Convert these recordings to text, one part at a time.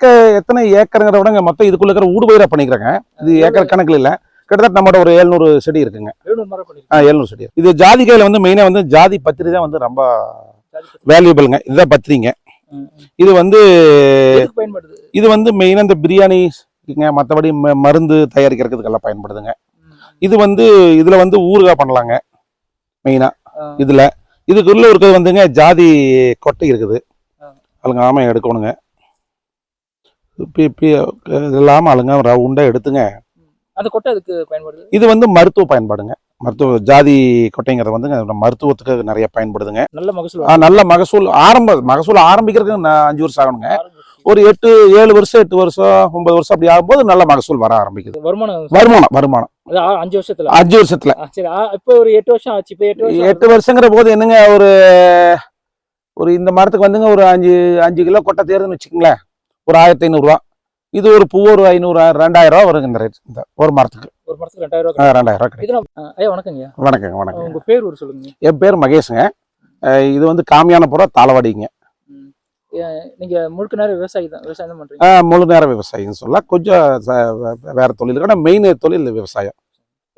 ஏக்க எத்தனை ஏக்கருங்கிற விட மொத்தம் இதுக்குள்ள இருக்கிற ஊடுபயிரா பண்ணிக்கிறேங்க. இது ஏக்கர் கணக்கில் இல்ல. கிட்டத்தட்ட நம்மளோட ஒரு எழுநூறு செடி இருக்குங்க. எழுநூறு செடி. இது ஜாதிக்காயில வந்து மெயினா வந்து ஜாதி பத்திரி தான் வந்து ரொம்ப ஜாதி. வேல்யூபிளுங்க இதுதான் பத்திரிங்க. இது வந்து இது வந்து மெயினா இந்த பிரியாணி மற்றபடி மருந்து தயாரிக்கிறதுக்கெல்லாம் பயன்படுதுங்க. இது வந்து இதுல வந்து ஊறுகாய் பண்ணலாங்க. மெயினா ஆ. இதுல. இதுக்குள்ள இருக்கிறது வந்துங்க ஜாதி கொட்டை இருக்குது. ஆ. அழுங்க ஆமை எடுக்கணுங்க. இல்லாமல் அழுங்க ரவுண்டா எடுத்துங்க. அந்த கொட்டை அதுக்கு பயன்படுது? இது வந்து மருத்துவ பயன்பாடுங்க. மருத்துவ ஜாதி கொட்டைங்கிறது வந்துங்க நம்ம மருத்துவத்துக்கு நிறைய பயன்படுதுங்க. நல்ல மகசூல் நல்ல மகசூல் ஆரம்ப மகசூல் ஆரம்பிக்கிறதுக்கு அஞ்சு வருஷம் ஆகணுங்க. ஒரு எட்டு ஏழு வருஷம் எட்டு வருஷம் ஒன்பது வருஷம் அப்படி ஆகும்போது நல்ல மகசூல் வர ஆரம்பிக்குது. வருமானம் வருமானம் வருமானம். அது அஞ்சு வருஷத்துல? அஞ்சு வருஷத்துல. இப்போ ஒரு எட்டு வருஷம் ஆச்சு இப்போ எட்டு எட்டு வருஷங்கிற போது என்னங்க ஒரு ஒரு இந்த மரத்துக்கு வந்துங்க ஒரு அஞ்சு அஞ்சு கிலோ கொட்டை தேருதுன்னு வச்சுக்கோங்களேன். ஒரு ஆயிரத்தி ஐநூறுரூவா இது ஒரு பூ ஒரு ஐநூறு ரெண்டாயிரம் ரூபா வருங்க இந்த ரேட் இந்த ஒரு மரத்துக்கு ஒரு மரத்துக்கு ரெண்டாயிரம் ஆ, ரூபாய் ரெண்டாயிரம் ரூபா கிடைக்கும். ஐயா வணக்கங்க. வணக்கங்க வணக்கங்க. உங்க பேர் ஒரு சொல்லுங்க. என் பேர் மகேஷுங்க. இது வந்து காமியானபுரம் தாளவாடிங்க. ம். ஏ, நீங்க முழுக்க நேரம் விவசாயி தான் விவசாயம் தான் பண்றீங்க? அஹ் முழு நேர விவசாயின்னு சொல்லலாம். கொஞ்சம் வேற தொழில் ஆனால் மெயின் தொழில் விவசாயம்.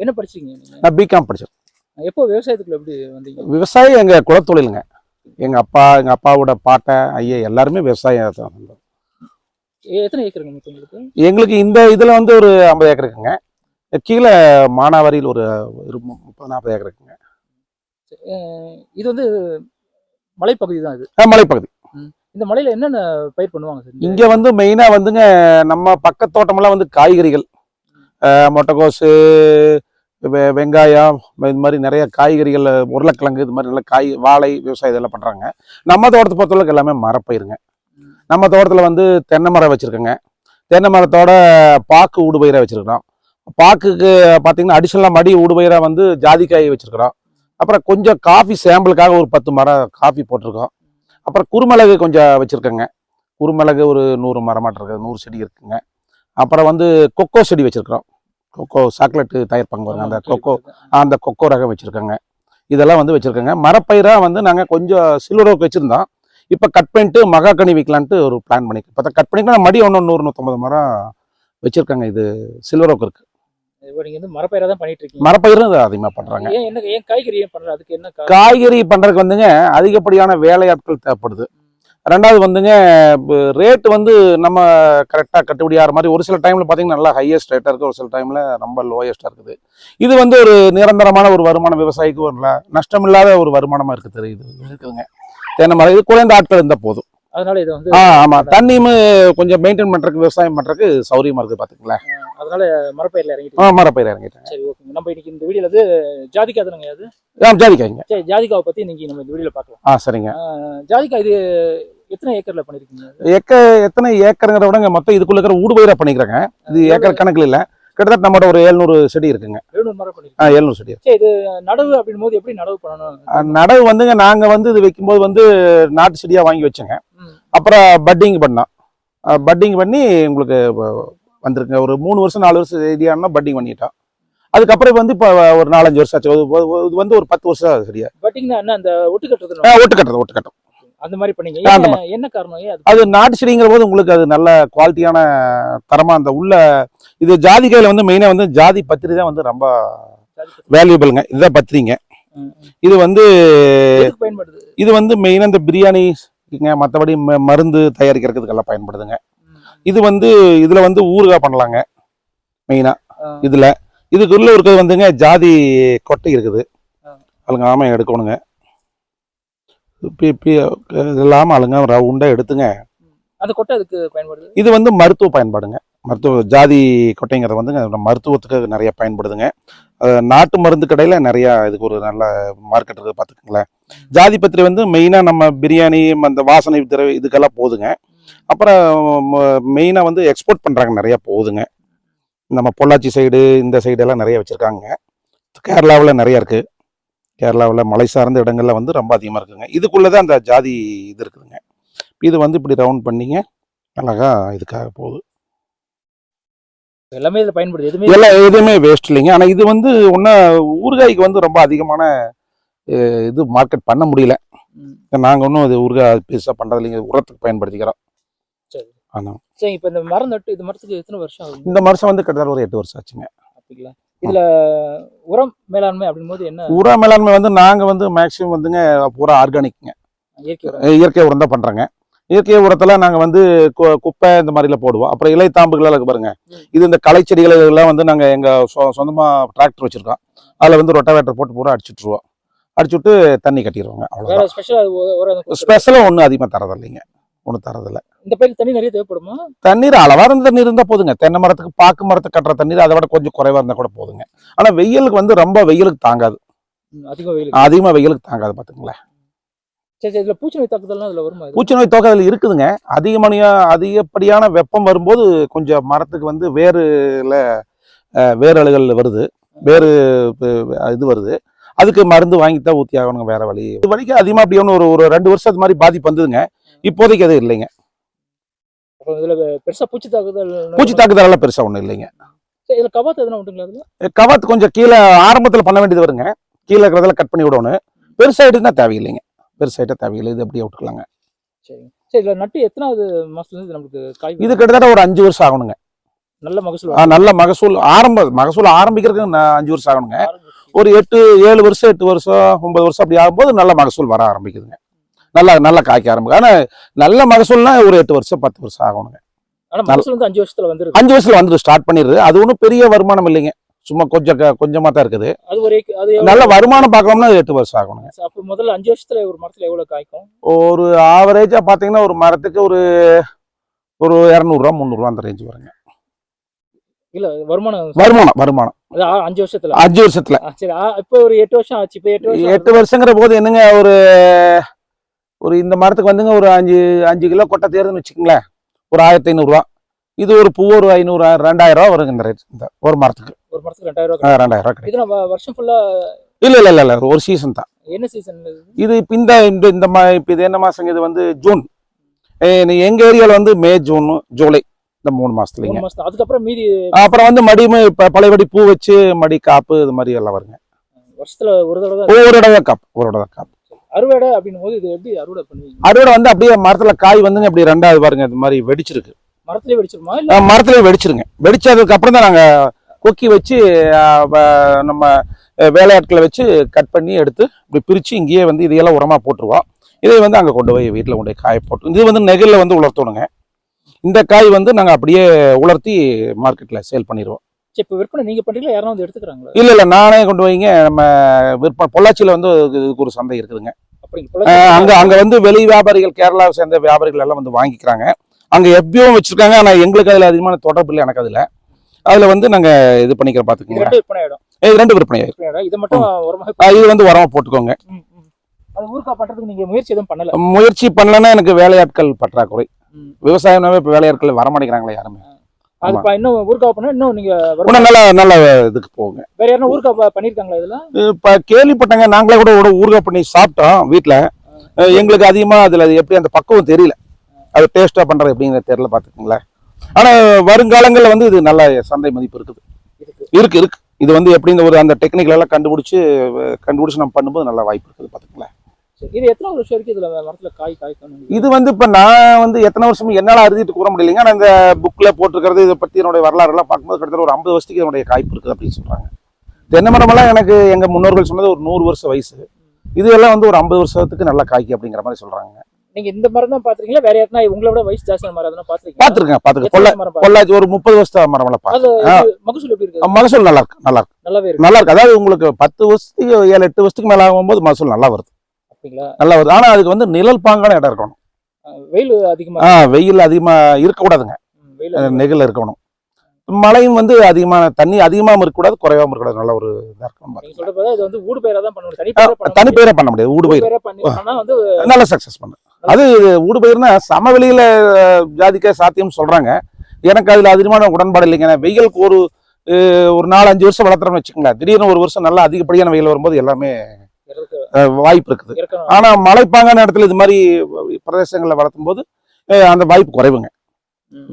என்ன படிச்சீங்க நான் பிகாம் படிச்சேன். எப்போ விவசாயத்துக்குள்ள எப்படி வந்தீங்க? விவசாயம் எங்க குலத்தொழிலுங்க. எங்க அப்பா எங்க அப்பாவோட பாட்டை ஐயா எல்லாருமே விவசாயம் எத்தனை ஏக்கருங்க மொத்தம் உங்களுக்கு? எங்களுக்கு இந்த இதுல வந்து ஒரு ஐம்பது ஏக்கர் இருக்குங்க. கீழே மானாவாரியில் ஒரு முப்பது நாற்பது ஏக்கர் இருக்குங்க. இது வந்து மலைப்பகுதி தான் இது? மலைப்பகுதி. இந்த மலையில என்னென்ன பயிர் பண்ணுவாங்க சார்? இங்க வந்து மெயினா வந்துங்க நம்ம பக்கத்தோட்டமெல்லாம் வந்து காய்கறிகள். முட்டைக்கோசு வெங்காயம் இது மாதிரி நிறைய காய்கறிகள் உருளைக்கிழங்கு இது மாதிரி நல்ல காய் வாழை விவசாயம் இதெல்லாம் பண்றாங்க. நம்ம தோட்டத்தை பொறுத்தளவுக்கு எல்லாமே மரப்பயிருங்க நம்ம தோட்டத்துல வந்து தென்னை மரம் வச்சிருக்கோங்க. தென்னை மரத்தோட பாக்கு ஊடுபயிரை வச்சிருக்கிறோம். பாக்குக்கு பார்த்தீங்கன்னா அடிஷனலாக மடி ஊடுபயிரா வந்து ஜாதிக்காய் வச்சிருக்கிறோம். அப்புறம் கொஞ்சம் காஃபி சாம்பிளுக்காக ஒரு பத்து மரம் காஃபி போட்டிருக்கோம். அப்புறம் குருமிளகு கொஞ்சம் வச்சிருக்கோங்க. குருமிளகு ஒரு நூறு மரமாட்டம் இருக்குது நூறு செடி இருக்குங்க. அப்புறம் வந்து கொக்கோ செடி வச்சிருக்கிறோம். கொக்கோ சாக்லேட் தயாரிப்பாங்க பாருங்க அந்த கொக்கோ அந்த கொக்கோ ரகம் வச்சிருக்கோங்க. இதெல்லாம் வந்து வச்சிருக்கோங்க. மரப்பயிரா வந்து நாங்கள் கொஞ்சம் சில்வரோக்கு வச்சிருந்தோம். இப்போ கட் பண்ணிட்டு மகாக்கனி வைக்கலான்ட்டு ஒரு பிளான் பண்ணி இப்போ கட் பண்ணிக்கலாம் மடி ஒன்று நூறு நூற்றம்பது மரம் வச்சிருக்காங்க. இது சில்வரோக்கு இருக்கு. இப்போ நீங்க வந்து மரப்பயிரா தான் பண்ணிட்டு இருக்கீங்க. மரப்பயிரும் அதிகமாக பண்ணுறாங்க காய்கறி அதுக்கு என்ன காரணம்? காய்கறி பண்ணுறதுக்கு வந்துங்க அதிகப்படியான வேலையாட்கள் தேவைப்படுது. ரெண்டாவது வந்துங்க ரேட் வந்து நம்ம கரெக்டாக கட்டுப்படி ஆகிற மாதிரி ஒரு சில டைமில் பார்த்தீங்கன்னா நல்லா ஹையஸ்ட் ரேட்டாக இருக்குது ஒரு சில டைமில் ரொம்ப லோயஸ்ட்டாக இருக்குது. இது வந்து ஒரு நிரந்தரமான ஒரு வருமானம் விவசாயிக்கு ஒரு நஷ்டம் இல்லாத ஒரு வருமானமாக இருக்குது தெரியுது. இருக்குதுங்க. தென்னை மரம் இது குறைந்த ஆட்கள் இருந்தால் போதும். அதனால இதை வந்து ஆ ஆமாம் தண்ணியும் கொஞ்சம் மெயின்டைன் பண்ணுறதுக்கு விவசாயம் பண்ணுறதுக்கு சௌரியமாக இருக்குது பார்த்துங்களேன் அதனால மரப்பயிரில் ஆ இறங்கிட்டு மரப்பயிர் இறங்கிட்டாங்க சரி ஓகே. நம்ம இன்னைக்கு இந்த வீடியோல வந்து ஜாதிக்காய் தானங்க அது? ஆ ஜாதிக்காய்ங்க. சரி ஜாதிக்காவை பத்தி இன்னைக்கு நம்ம இந்த வீடியோல பார்க்கலாம். ஆ சரிங்க. ஜாதிக்காய் இது எத்தனை ஏக்கர்ல பண்ணிருக்கீங்க ஏக்க எத்தனை ஏக்கருங்கிற விட மொத்தம் இதுக்குள்ள இருக்கிற ஊடுபயிரா பண்ணிக்கிறேங்க. இது ஏக்கர் கணக்கில் இல்ல. கிட்டத்தட்ட நம்மளோட ஒரு எழுநூறு செடி இருக்குங்க. ஆ எழுநூறு செடி சரி இது நடவு அப்படின் போது எப்படி நடவு பண்ணணும்? நடவு வந்துங்க நாங்க வந்து இது வைக்கும்போது வந்து நாட்டு செடியா வாங்கி வச்சோங்க. அப்புறம் பட்டிங் பண்ணோம். பட்டிங் பண்ணி உங்களுக்கு வந்திருக்குங்க. ஒரு மூணு வருஷம் நாலு வருஷம் செடியானா பட்டிங் பண்ணிட்டோம். அதுக்கப்புறம் வந்து இப்போ ஒரு நாலஞ்சு வருஷம் ஆச்சு. இது வந்து ஒரு பத்து வருஷம் சரியா பட்டிங்கன்னா என்ன? அந்த ஒட்டு கட்டுறது ஒட்டு கட்டுறது ஒட்டு கட்டும் அந்த மாதிரி பண்ணீங்க. என்ன காரணம்? அது? நாட்டு செடிங்கிற போது உங்களுக்கு அது நல்ல குவாலிட்டியான தரமா அந்த உள்ள இது ஜாதிக்காயில வந்து மெயினா வந்து ஜாதி பத்திரி தான் வந்து ரொம்ப? வேல்யூபிளுங்க இதுதான் பத்திரிங்க. இது வந்து பயன்படுது? இது வந்து மெயினா இந்த பிரியாணி மற்றபடி மருந்து தயாரிக்கிறதுக்கெல்லாம் பயன்படுதுங்க. இது வந்து இதுல வந்து ஊறுகாய் பண்ணலாங்க. மெயினா. இதுல. இதுக்குள்ள இருக்கிறது வந்துங்க ஜாதி கொட்டை இருக்குது. ஆ. அழுங்க ஆமை எடுக்கணுங்க. பி பி இது இல்லாமல் அழுங்க ரவுண்டா எடுத்துங்க. அந்த கொட்டை அதுக்கு பயன்படுது? இது வந்து மருத்துவ பயன்பாடுங்க. மருத்துவ ஜாதி கொட்டைங்கிறது வந்துங்க நம்ம மருத்துவத்துக்கு நிறைய பயன்படுதுங்க. நாட்டு மருந்து கடையில் நிறைய இதுக்கு ஒரு நல்ல மார்க்கெட் இருக்குது பார்த்துக்கங்களேன். ஜாதி பத்திரி வந்து மெயினாக நம்ம பிரியாணி அந்த வாசனை திரவ இதுக்கெல்லாம் போகுதுங்க அப்புறம் மெயினாக வந்து எக்ஸ்போர்ட் பண்ணுறாங்க நிறைய போகுதுங்க நம்ம பொள்ளாச்சி சைடு இந்த சைடு எல்லாம் நிறைய வச்சுருக்காங்க. கேரளாவில் நிறைய இருக்குது கேரளாவில் மலை சார்ந்த இடங்கள்ல வந்து ரொம்ப அதிகமாக இருக்குங்க. இதுக்குள்ளே தான் அந்த ஜாதி இது இருக்குதுங்க. இது வந்து இப்படி ரவுண்ட் பண்ணிங்க அழகா இதுக்காக போகுது. எல்லாமே இதுல பயன்படுது. எதுவுமே எல்லாம் எதுவுமே வேஸ்ட் இல்லைங்க. ஆனால் இது வந்து ஒன்றா ஊறுகாய்க்கு வந்து ரொம்ப அதிகமான இது மார்க்கெட் பண்ண முடியல. நாங்கள் ஒன்றும் இது ஊறுகாய் பெருசாக பண்ணுறது இல்லைங்க. உரத்துக்கு பயன்படுத்திக்கிறோம். சரி. ஆனா சரி இப்போ இந்த மரம் நட்டு இந்த மரத்துக்கு எத்தனை வருஷம் இந்த வருஷம் வந்து கிட்டத்தட்ட ஒரு எட்டு வருஷம் ஆச்சுங்க. அப்படிங்களா? இதுல உரம் மேலாண்மை அப்படின் போது என்ன? உர மேலாண்மை வந்து நாங்க வந்து மேக்சிமம் வந்துங்க பூரா ஆர்கானிக்ங்க இயற்கை உரம். தான் பண்றோங்க. இயற்கை உரத்துல நாங்க வந்து கு- குப்பை இந்த மாதிரில போடுவோம். அப்புறம் இலை தாம்புகள் இருக்கு பாருங்க. ம். இது இந்த களை செடிகள் இதெல்லாம் வந்து நாங்க எங்க சொ- சொந்தமா டிராக்டர் வச்சிருக்கோம். அதுல வந்து ரொட்டாவேட்டர் போட்டு பூரா அடிச்சுட்டுருவோம். அடிச்சுட்டு தண்ணி கட்டிடுவோங்க கொடுக்குறீங்களா? ஸ்பெஷலாக ஒன்றும் அதிகமாக தரதில்லைங்க. ஒன்றும் தரதில்ல. இந்த பயிருக்கு தண்ணி நிறைய தேவைப்படுமா? தண்ணீர் அளவான தண்ணீர் இருந்தால் போதுங்க. தென்னை மரத்துக்கு பாக்கு மரத்துக்கு கட்டுற தண்ணீர் அதை விட கொஞ்சம் குறைவா இருந்தால் கூட போதுங்க. ஆனால் வெயிலுக்கு வந்து ரொம்ப வெயிலுக்கு தாங்காது. ம், அதிகம் வெயில் அதிகமாக வெயிலுக்கு தாங்காது பார்த்துங்களேன் சரி சரி இதுல பூச்சி நோய் தாக்குதல்லாம் வருமா? இது? பூச்சி நோய் தொகை அதில் இருக்குதுங்க. அதிகமணியா அதிகப்படியான வெப்பம் வரும்போது கொஞ்சம் மரத்துக்கு வந்து வேறுல வேரழுகள் வருது. வேறு இது வருது. அதுக்கு மருந்து வாங்கி தான் ஊற்றி ஆகணுங்க வேற வழி. இது வரைக்கும் அதிகமாக அப்படி ஒன்று ஒரு ஒரு ரெண்டு வருஷம் அது மாதிரி பாதிப்பு வந்ததுங்க. இப்போதைக்கு எதுவும் இல்லைங்க. இதுல பெருசா பூச்சி தாக்குதல் பூச்சி தாக்குதலெல்லாம் பெருசாக ஒன்றும் இல்லைங்க. சரி இதுல கவாத்து எதனா உண்டுங்களா கவாத்து கொஞ்சம் கீழே ஆரம்பத்தில் பண்ண வேண்டியது வருங்க. கீழே இருக்கிறதெல்லாம் கட் பண்ணி விடணும். பெருசாயிட்டுனா தேவையில்லைங்க. பெருசாயிட்டா தேவையில்லை. இது அப்படியே விட்டுக்கலாங்க. சரி சரி இதுல நட்டு எத்தனாவது இது நம்மளுக்கு காய் இது கிட்டத்தட்ட ஒரு அஞ்சு வருஷம் ஆகணுங்க. நல்ல மகசூல் நல்ல மகசூல். ஆரம்ப மகசூல் ஆரம்பிக்கிறதுக்கு அஞ்சு வருஷம் ஆகணுங்க. ஒரு எட்டு ஏழு வருஷம் எட்டு வருஷம் ஒன்பது வருஷம் அப்படி ஆகும்போது நல்ல மகசூல் வர ஆரம்பிக்குதுங்க. நல்லா நல்லா காய்க்க ஆரம்பிக்கும். ஆனால் நல்ல மகசூல்னா ஒரு எட்டு வருஷம் பத்து வருஷம் ஆகணுங்க. ஆனா மகசூல் வந்து அஞ்சு வருஷத்துல வந்துருது. அஞ்சு வருஷத்துல வந்து ஸ்டார்ட் பண்ணிடுது. அது ஒன்றும் பெரிய வருமானம் இல்லைங்க. சும்மா கொஞ்சம் கொஞ்சமா தான் இருக்குது. அது ஒரு நல்ல வருமானம் பார்க்கணும்னா எட்டு வருஷம் ஆகணுங்க. அப்ப முதல்ல அஞ்சு வருஷத்துல ஒரு மரத்துல எவ்வளவு காய்க்கும்? ஒரு ஆவரேஜா பாத்தீங்கன்னா ஒரு மரத்துக்கு ஒரு ஒரு இரநூறுவா முந்நூறுவா அந்த ரேஞ்சு வருங்க. இல்ல வருமானம் வருமானம் வருமானம். அஞ்சு வருஷத்துல. அஞ்சு வருஷத்துல. சரி இப்போ ஒரு எட்டு வருஷம் ஆச்சு இப்போ எட்டு வருஷம் எட்டு வருஷங்கிற போது என்னங்க ஒரு ஒரு இந்த மரத்துக்கு வந்துங்க ஒரு அஞ்சு அஞ்சு கிலோ கொட்டை தேர்துன்னு வச்சுக்கோங்களேன். ஒரு ஆயிரத்தி ஐநூறுரூவா இது ஒரு பூ ஒரு ஐநூறு ரெண்டாயிரம் ரூபா வருங்க இந்த ரேட் இந்த ஒரு மரத்துக்கு. ஒரு மரத்துக்கு கிடைக்கும் இது நம்ம வருஷம் ஃபுல்லா இல்ல இல்ல இல்ல இல்ல ஒரு சீசன் தான். என்ன சீசன் இது? இப்ப இந்த இந்த இந்த மா இப்போ இது என்ன மாசங்க? இது வந்து ஜூன். ஏ, நீ- எங்க ஏரியால வந்து மே ஜூன் ஜூலை இந்த மூணு மாசம் அதுக்கப்புறம் மீதி அப்புறம் வந்து மடிமை இப்போ பழையபடி பூ வச்சு மடி காப்பு இது மாதிரி எல்லாம் வருங்க. வருஷத்துல ஒரு தடவை ஒரு தடவை காப்பு ஒரு தடவை காப்பு. அறுவடை அப்படின்னும் போது இது எப்படி அறுவடை பண்ணுவீங்க? அறுவடை வந்து அப்படியே மரத்துல காய் வந்துங்க அப்படி ரெண்டாவது பாருங்க இது மாதிரி வெடிச்சிருக்கு. மரத்திலே வெடிச்சிருமா இல்ல மரத்துலயே வெடிச்சிருங்க. வெடிச்சதுக்கு அப்புறம் தான் நாங்க கொக்கி வச்சு நம்ம வேலையாட்களை வச்சு கட் பண்ணி எடுத்து இப்படி பிரிச்சு இங்கேயே வந்து இதையெல்லாம் உரமா போட்டுருவோம். இதை வந்து அங்க கொண்டு போய் வீட்டுல கொண்டு போய் காய போட்டு இது வந்து நெகிழ்ல வந்து உலர்த்தணுங்க. இந்த காய் வந்து நாங்க அப்படியே உலர்த்தி மார்க்கெட்ல சேல் பண்ணிடுவோம் சரி, இப்போ விற்பனை நீங்க பண்றீங்களா? யாரும் வந்து எடுத்துக்கிறாங்களா? இல்ல இல்ல நானே கொண்டு வைங்க நம்ம விற்பனை பொள்ளாச்சியில வந்து இதுக்கு ஒரு சந்தை இருக்குதுங்க. அங்க அங்க வந்து வெளி வியாபாரிகள் கேரளாவை சேர்ந்த வியாபாரிகள் எல்லாம் வந்து வாங்கிக்கிறாங்க. அங்க எப்பயும் வச்சிருக்காங்க ஆனா எங்களுக்கு அதுல அதிகமான தொடர்பு இல்லை எனக்கு அதுல. அதுல வந்து நாங்க இது பண்ணிக்கிற ஆயிடும். இது ரெண்டு விற்பனை இதை மட்டும் இது வந்து உரமா போட்டுக்கோங்க. முயற்சி பண்ணலன்னா எனக்கு வேலையாட்கள் பற்றாக்குறை. விவசாயம்னாவே இப்ப வேலையாட்கள் வரமாட்டேங்கிறாங்களே யாருமே. அது இன்னும் ஊருக்கா பண்ணா இன்னும் நீங்க இன்னும் நல்ல நல்ல இதுக்கு போகுங்க வேற யாரும் ஊருக்கா ப- பண்ணிருக்காங்களா இதெல்லாம்? இப்ப கேள்விப்பட்டங்க நாங்களே கூட ஊறுகாய் பண்ணி சாப்பிட்டோம் வீட்டுல எங்களுக்கு அதிகமா அதுல அது எப்படி அந்த பக்குவம் தெரியல. அது டேஸ்டா பண்றது எப்படிங்கிற தெரியல பாத்துக்கோங்களேன் ஆனா வருங்காலங்கள்ல வந்து இது நல்ல சந்தை மதிப்பு இருக்குது. இருக்கு. இருக்கு இது வந்து எப்படி இந்த ஒரு அந்த டெக்னிக்கல் எல்லாம் கண்டுபிடிச்சு கண்டுபிடிச்சு நம்ம பண்ணும்போது நல்ல வாய்ப்பு இருக்குது பாத்துக்கோங்களேன் சரி. இது எத்தனை வருஷம் வரைக்கும் இதுல மரத்துல காய் காய்க்கணும் இது வந்து இப்ப நான் வந்து எத்தனை வருஷம் என்னால அறுதிட்டு கூற முடியலைங்க. ஆனா இந்த புக்ல போட்டிருக்கிறது இதை பத்தி என்னுடைய வரலாறு எல்லாம் பார்க்கும்போது கிட்டத்தட்ட ஒரு ஐம்பது வருஷத்துக்கு என்னுடைய காய்ப்பு இருக்குது அப்படின்னு சொல்றாங்க. தென்னை மரமெல்லாம் எனக்கு எங்க முன்னோர்கள் சொன்னது ஒரு நூறு வருஷம் வயசு. இது எல்லாம் வந்து ஒரு ஐம்பது வருஷத்துக்கு நல்லா காய்க்கு அப்படிங்கிற மாதிரி சொல்றாங்க. நீங்க இந்த மரம் தான் பாத்துருக்கீங்களா வேற யாருன்னா உங்களை விட வயசு ஜாஸ்தியான மரம் எதனா பாத்துருக்கீங்க பாத்துருக்கேன் பாத்துருக்கேன் மரம் பாத்து- பொள்ளாச்சி ஒரு முப்பது வருஷத்து மரமெல்லாம் அது பார்த்து இது மகசூல் எப்படி இருக்கு மகசூல் நல்லா இருக்கு நல்லா இருக்கு நல்லாவே இருக்கு. நல்லா இருக்கு அதாவது உங்களுக்கு பத்து வருஷத்துக்கு ஏழு எட்டு வருஷத்துக்கு மேல ஆகும்போது மகசூல் நல்லா வருது. அப்படிங்களா நல்லா வருது. ஆனா அதுக்கு வந்து நிழல் பாங்கான இடம் இருக்கணும். வெயில் அதிகமா ஆ வெயில் அதிகமா இருக்கக்கூடாதுங்க. நெகிழ இருக்கணும். மழையும் வந்து அதிகமான தண்ணி அதிகமாகவும் இருக்கக்கூடாது குறையாம இருக்கக்கூடாது. நல்ல ஒரு இதா இருக்கணும் இது வந்து ஊடு பயிரா தான் பண்ண தனி முடியாது. பயிரை பண்ண முடியாது ஊடு பயிர். நல்ல சக்சஸ் பண்ணு. அது ஊடு பயிர்னா சமவெளியில ஜாதிக்க சாத்தியம் சொல்றாங்க. எனக்கு அதுல அதிகமான உடன்பாடு இல்லைங்க. வெயிலுக்கு ஒரு ஒரு நாலு அஞ்சு வருஷம் வளர்த்துறோம்னு வச்சுக்கோங்களேன். திடீர்னு ஒரு வருஷம் நல்லா அதிகப்படியான வெயில் வரும்போது எல்லாமே வாய்ப்பு இருக்குது. இறக்கணும் ஆனா மலைப்பாங்கான இடத்துல இது மாதிரி பிரதேசங்களில் வளர்த்தும் போது அந்த வாய்ப்பு குறைவுங்க.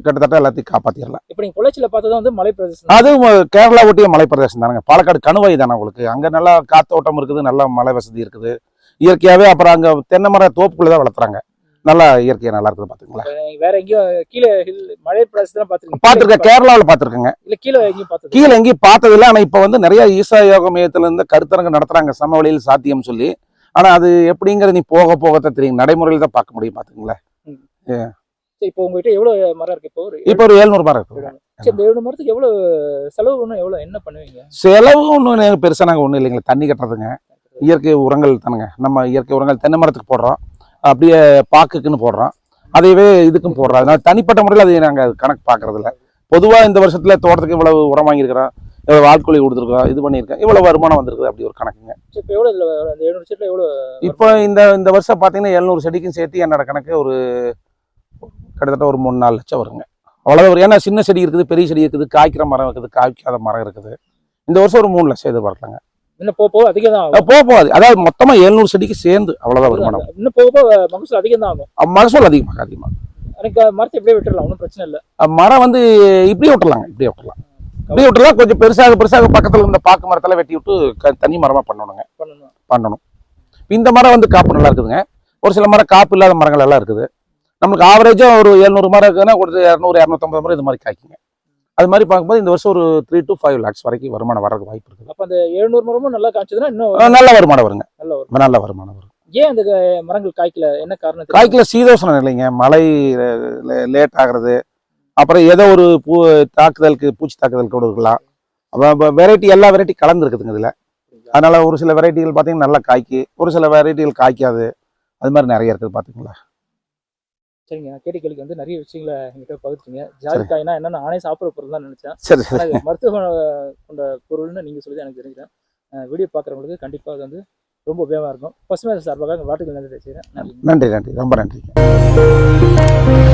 கிட்டத்தட்ட எல்லாத்தையும் காப்பாத்திடலாம் இப்ப நீங்க பொள்ளாச்சியில பார்த்தது வந்து மலை பிரதேசம் அது கேரளா ஒட்டிய மலை பிரதேசம் தானங்க. பாலக்காடு கணுவாய் தானே உங்களுக்கு. அங்க நல்லா காத்தோட்டம் இருக்குது நல்ல மலை வசதி இருக்குது. இயற்கையாவே அப்புறம் அங்க தென்னை மர தோப்புக்குள்ள தான் வளர்த்துறாங்க. நல்லா இயற்கையா நல்லா இருக்குது பாத்துங்களா நீங்க வேற எங்கேயும் கீழே ஹில் மழை பிரதேசத்தெல்லாம் பாத்துருக்கீங்க. பார்த்துருக்கேன் கேரளாவில் பார்த்துருக்கேங்க இல்ல கீழே எங்கேயும் பார்த்தது கீழே எங்கேயும் பார்த்ததில்ல. ஆனா இப்போ வந்து நிறைய ஈசா யோக மையத்துல இருந்து கருத்தரங்கு நடத்துறாங்க. சமவெளியில் சாத்தியம் சொல்லி. ஆனா அது எப்படிங்கிறது நீ போக போகத்தான் தெரியும். நடைமுறையில் தான் பார்க்க முடியும் பாத்துங்களா சரி இப்போ உங்ககிட்ட எவ்வளவு மரம் இருக்கு? இப்போ ஒரு இப்போ ஒரு எழுநூறு மரம் இருக்கு. சரி மரத்துக்கு எவ்வளவு செலவு ஒன்றும் எவ்வளவு என்ன பண்ணுவீங்க? செலவு ஒன்றும் பெருசா நாங்கள் ஒன்றும் இல்லைங்களா. தண்ணி கட்டுறதுங்க. இயற்கை உரங்கள் தானுங்க. நம்ம இயற்கை உரங்கள் தென்னை மரத்துக்கு போடுறோம். அப்படியே பாக்குக்குன்னு போடுறோம் அதையவே இதுக்கும் போடுறோம் அதனால தனிப்பட்ட முறையில் அதை நாங்கள் கணக்கு பார்க்கறது இல்ல பொதுவாக இந்த வருஷத்துல தோட்டத்துக்கு இவ்வளவு உரம் வாங்கியிருக்கிறோம். இவ்வளவு ஆட்கொலி கொடுத்துருக்கோம். இது பண்ணியிருக்கோம். இவ்வளவு வருமானம் வந்திருக்குது அப்படி ஒரு கணக்குங்க. இப்போ இந்த இந்த வருஷம் பார்த்தீங்கன்னா எழுநூறு செடிக்கும் சேர்த்து என்னோட கணக்கு ஒரு கிட்டத்தட்ட ஒரு மூணு நாலு லட்சம் வருங்க. அவ்வளோதான் வரும் ஏன்னா சின்ன செடி இருக்குது பெரிய செடி இருக்குது காய்க்கிற மரம் இருக்குது காய்க்காத மரம் இருக்குது. இந்த வருஷம் ஒரு மூணு லட்சம் எதிர்பார்க்கலாங்க. இன்னும் போக போக அதிகம் தான் ஆகும் போக போகாது அதாவது மொத்தமா எழுநூறு செடிக்கு சேர்ந்து அவ்வளவுதான் வருமானம். இன்னும் போக போக மகசூல் அதிகம் தான் ஆகும் மகசூல் அதிகமாக அதிகமாக. எனக்கு மரத்தை எப்படியே விட்டுறலாம் ஒன்றும் பிரச்சனை இல்லை. மரம் வந்து இப்படியே விட்டுலாங்க இப்படியே விட்டுலாம் இப்படியே விட்டுலாம் கொஞ்சம் பெருசாக பெருசாக பக்கத்துல இருந்த பாக்கு மரத்தெல்லாம் வெட்டி விட்டு தனி மரமா பண்ணணுங்க. பண்ணணும். பண்ணணும். இந்த மரம் வந்து காப்பு நல்லா இருக்குதுங்க. ஒரு சில மரம் காப்பு இல்லாத மரங்கள் எல்லாம் இருக்குது. நம்மளுக்கு ஆவரேஜா ஒரு எழுநூறு மரம் இருக்குதுன்னா ஒரு இரநூறு இரநூத்தம்பது மரம் இது மாதிரி காய்க்குங்க. அது மாதிரி பார்க்கும்போது இந்த வருஷம் ஒரு த்ரீ டு ஃபைவ் லேக்ஸ் வரைக்கும் வருமானம் வரதுக்கு வாய்ப்பு இருக்குது. அப்ப அந்த எழுநூறு மரமும் நல்லா காய்ச்சதுன்னா இன்னும் நல்ல வருமானம் வருங்க. நல்ல வரும் நல்ல வருமானம் வரும். ஏன் அந்த மரங்கள் காய்க்கல? என்ன காரணம்? காய்க்கல சீதோஷணம் இல்லைங்க. மழை லேட் ஆகுறது. அப்புறம் ஏதோ ஒரு பூ தாக்குதலுக்கு பூச்சி தாக்குதல் கூட இருக்கலாம். வெரைட்டி எல்லா வெரைட்டி கலந்துருக்குதுங்க இதில். அதனால ஒரு சில வெரைட்டிகள் பார்த்தீங்கன்னா நல்லா காய்க்கு ஒரு சில வெரைட்டிகள் காய்க்காது. அது மாதிரி நிறைய இருக்குது பார்த்துங்களா சரிங்க. நான் கேட்ட கேள்விக்கு வந்து நிறைய விஷயங்களை என்கிட்ட பகிர்ச்சிங்க ஜாதிக்காய்னா என்னன்னு நானே சாப்பிட்ற பொருள் தான் நினைச்சேன். சரி மருத்துவ குண- கொண்ட பொருள்னு நீங்க சொல்லி எனக்கு தெரிஞ்சுக்கிறேன் வீடியோ பார்க்குறவங்களுக்கு கண்டிப்பா அது வந்து ரொம்ப உபயோகமா இருக்கும். பசுமை சார்பாக எங்கள் வாட்டுகள் நன்றி செய்கிறேன் நன்றி. நன்றி ரொம்ப நன்றி